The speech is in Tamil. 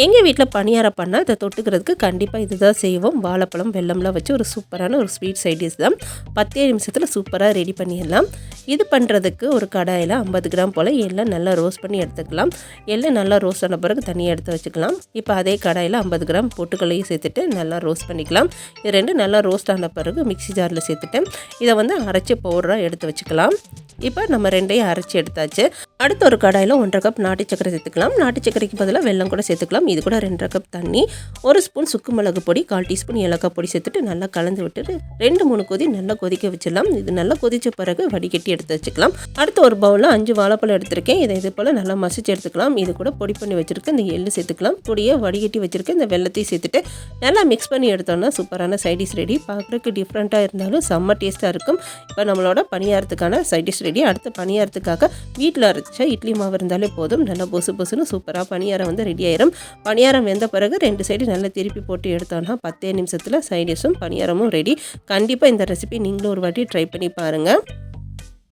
எங்கள் வீட்டில் பணியாரம் பண்ணால் இதை தொட்டுக்கிறதுக்கு கண்டிப்பாக இதுதான் செய்வோம். வாழைப்பழம் வெள்ளம்லாம் வச்சு ஒரு சூப்பரான ஒரு ஸ்வீட் சைடிஸ் தான். பத்தே நிமிஷத்தில் சூப்பராக ரெடி பண்ணிடலாம். இது பண்ணுறதுக்கு ஒரு கடாயில் ஐம்பது கிராம் போல் எல்லாம் நல்லா ரோஸ்ட் பண்ணி எடுத்துக்கலாம். எல்லாம் நல்லா ரோஸ்ட் ஆன பிறகு தனியாக எடுத்து வச்சுக்கலாம். இப்போ அதே கடாயில் ஐம்பது கிராம் பொட்டுக்கல்லையும் சேர்த்துட்டு நல்லா ரோஸ்ட் பண்ணிக்கலாம். இது ரெண்டு நல்லா ரோஸ்ட் ஆன பிறகு மிக்ஸி ஜாரில் சேர்த்துட்டு இதை வந்து அரைச்சி பவுடராக எடுத்து வச்சுக்கலாம். இப்போ நம்ம ரெண்டையும் அரைச்சி எடுத்தாச்சு. அடுத்த ஒரு கடாயில் ஒன்றரை கப் நாட்டு சக்கரை சேர்த்துக்கலாம். நாட்டு சக்கரைக்கு பதிலாக வெள்ளம் கூட சேர்த்துக்கலாம். இது கூட ரெண்டரை கப் தண்ணி ஒரு ஸ்பூன் சுக்கு மிளகு பொடி கால் டீஸ்பூன் ஏலக்காய் பொடி சேர்த்துட்டு நல்லா கலந்து விட்டுட்டு ரெண்டு மூணு கொதி நல்லா கொதிக்க வச்சிடலாம். இது நல்லா கொதிச்ச பிறகு வடிகட்டி எடுத்து வச்சுக்கலாம். அடுத்த ஒரு பவுலில் அஞ்சு வாழைப்பழம் எடுத்திருக்கேன். இதை இது போல் நல்லா மசிச்சு எடுத்துக்கலாம். இது கூட பொடி பண்ணி வச்சுருக்கேன் இந்த எள்ளு சேர்த்துக்கலாம். பொடியை வடிகட்டி வச்சுருக்கேன் இந்த வெள்ளத்தையும் சேர்த்துட்டு நல்லா மிக்ஸ் பண்ணி எடுத்தோம்னா சூப்பரான சைடிஷ் ரெடி பார்க்குறதுக்கு டிஃப்ரெண்ட்டாக இருந்தாலும் செம்ம டேஸ்ட்டாக இருக்கும். இப்போ நம்மளோட பணியாரத்துக்கான சைடிஷ் ரெடி அடுத்த பணியாரத்துக்காக வீட்டில் அரைச்ச இட்லி மாவு இருந்தாலே போதும். நல்லா பொசு பொசுன்னு சூப்பராக பணியாரம் வந்து ரெடி ஆயிரும். பணியாரம் வெந்த பிறகு ரெண்டு சைடு நல்லா திருப்பி போட்டு எடுத்தோம்னா பத்தே நிமிஷத்தில் சைடிஷும் பணியாரமும் ரெடி கண்டிப்பாக இந்த ரெசிபி நீங்களும் ஒரு வாட்டி ட்ரை பண்ணி பாருங்கள்